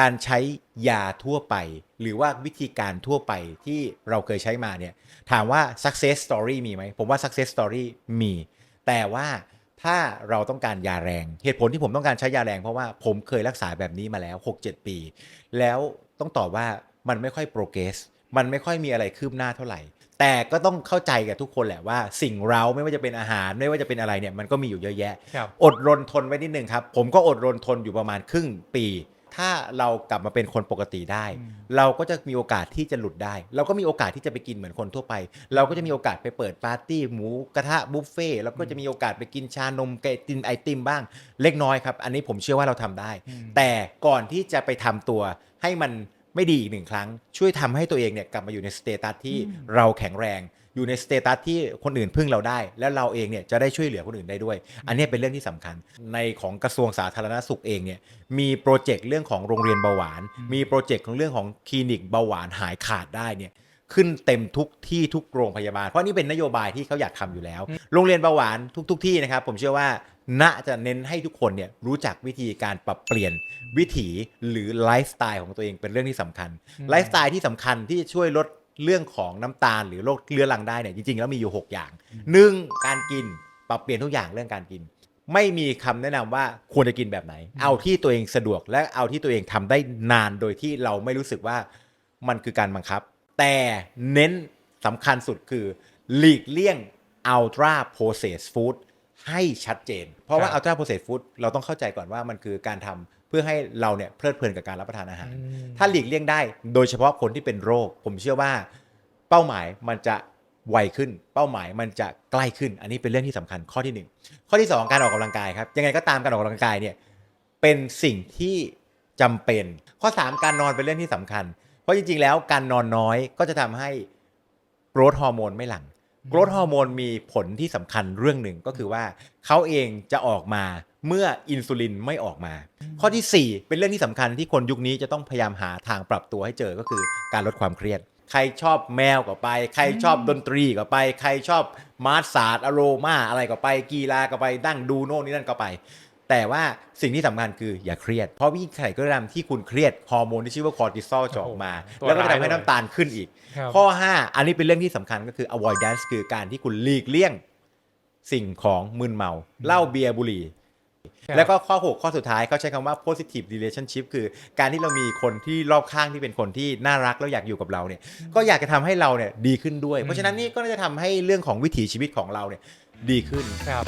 การใช้ยาทั่วไป หรือว่าวิธีการทั่วไปที่เราเคยใช้มาเนี่ยถามว่า success story มีไหมผมว่า success story มี แต่ว่าถ้าเราต้องการยาแรง เหตุผลที่ผมต้องการใช้ยาแรงเพราะว่าผมเคยรักษาแบบนี้มาแล้ว 6-7 ปี แล้วต้องตอบว่ามันไม่ค่อย progress มันไม่ค่อยมีอะไรคืบหน้าเท่าไหร่ แต่ก็ต้องเข้าใจกับทุกคนแหละว่าสิ่งเราไม่ว่าจะเป็นอาหารไม่ว่าจะเป็นอะไรเนี่ยมันก็มีอยู่เยอะแยะครับอดรนทนไว้นิดนึงครับ ผมก็อดรนทนอยู่ประมาณครึ่งปี ถ้าเรากลับมาเป็นคนปกติได้อืมเราก็จะมีโอกาสที่จะหลุดได้ เราก็มีโอกาสที่จะไปกินเหมือนคนทั่วไป เราก็จะมีโอกาสไปเปิดปาร์ตี้หมูกระทะบุฟเฟ่ต์แล้วก็จะมีโอกาสไปกินชานมกินไอติมบ้าง เล็กน้อยครับ อันนี้ผมเชื่อว่าเราทำได้อืมแต่ก่อนที่จะไปทำตัวให้มันไม่ดีอีกหนึ่งครั้ง ช่วยทำให้ตัวเองเนี่ยกลับมาอยู่ในสเตตัสที่เราแข็งแรง อยู่ในสเตตัสที่คนอื่นพึ่งเราได้ แล้วเราเองเนี่ยจะได้ช่วยเหลือคนอื่นได้ด้วย อันนี้เป็นเรื่องที่สำคัญ ในของกระทรวงสาธารณสุขเองเนี่ยมีโปรเจกต์เรื่องของโรงเรียนเบาหวาน มีโปรเจกต์ของเรื่องของคลินิกเบาหวานหายขาดได้เนี่ยขึ้นเต็มทุกที่ทุกโรงพยาบาล เพราะนี่เป็นนโยบายที่เขาอยากทำอยู่แล้ว โรงเรียนเบาหวานทุกๆที่นะครับ ผมเชื่อว่าน่าจะเน้นให้ทุกคนเนี่ยรู้จักวิธีการปรับเปลี่ยนวิถีหรือไลฟ์สไตล์ของตัวเองเป็นเรื่องที่สำคัญไลฟ์สไตล์ที่สำคัญที่จะช่วยลด เรื่องของน้ำตาลหรือโรคเรื้อรังได้เนี่ยจริงๆแล้วมีอยู่ 6 อย่าง 1. การกินปรับเปลี่ยนทุกอย่างเรื่องการกิน ไม่มีคำแนะนำว่าควรจะกินแบบไหน เอาที่ตัวเองสะดวกและเอาที่ตัวเองทำได้นานโดยที่เราไม่รู้สึกว่ามันคือการบังคับ แต่เน้นสำคัญสุดคือหลีกเลี่ยง ultra processed food ให้ชัดเจน เพราะว่าครับ ultra processed food เราต้องเข้าใจก่อนว่ามันคือการทำเพื่อให้เราเนี่ยเพลิดเพลินกับการรับประทานอาหารอืมถ้าหลีกเลี่ยงได้ โดยเฉพาะคนที่เป็นโรค ผมเชื่อว่า เป้าหมายมันจะไวขึ้น เป้าหมายมันจะใกล้ขึ้น อันนี้เป็นเรื่องที่สำคัญข้อที่หนึ่งข้อที่สองการออกกำลังกายครับ ยังไงก็ตามการออกกำลังกายเนี่ยเป็นสิ่งที่จำเป็น ข้อสามการนอนเป็นเรื่องที่สำคัญ เพราะจริงๆแล้วการนอนน้อยก็จะทำให้โกรทฮอร์โมนไม่หลั่ง โกรทฮอร์โมนมีผลที่สำคัญเรื่องหนึ่งก็คือว่าเขาเองจะออกมาเมื่ออินซูลินไม่ออกมา ข้อทีสี่4 เป็นเรื่องที่สำคัญที่คนยุคนี้จะต้องพยายามหาทางปรับตัวให้เจอก็คือการลดความเครียด ใครชอบแมวก็ไป ใครชอบดนตรีก็ไป ใครชอบมาร์สศาสตร์อโรมาอะไรก็ไป กีฬาก็ไปนั่งดูโน่นนี่นั่นก็ไป แต่ว่าสิ่งที่สำคัญคืออย่าเครียด เพราะวิ่งใครก็ตามที่คุณเครียดฮอร์โมนที่ชื่อว่าคอร์ติซอลจะออกมาโอ้โหแล้วก็จะทำให้ตัวร้ายเลยน้ำตาลขึ้นอีก ครับ ข้อ 5 อันนี้เป็นเรื่องที่สำคัญก็คือ avoidance คือการที่คุณหลีกเลี่ยงสิ่งของมึนเมาเหล้าเบียร์บุหรี่ ครับแล้วก็ข้อ 6 ข้อสุดท้ายเขาใช้คำว่า positive relationship คือการที่เรามีคนที่รอบข้างที่เป็นคนที่น่ารักแล้วอยากอยู่กับเราเนี่ยก็อยากจะทำให้เราเนี่ยดีขึ้นด้วย เพราะฉะนั้นนี่ก็น่าจะทำให้เรื่องของวิถีชีวิตของเราเนี่ยดีขึ้น ครับ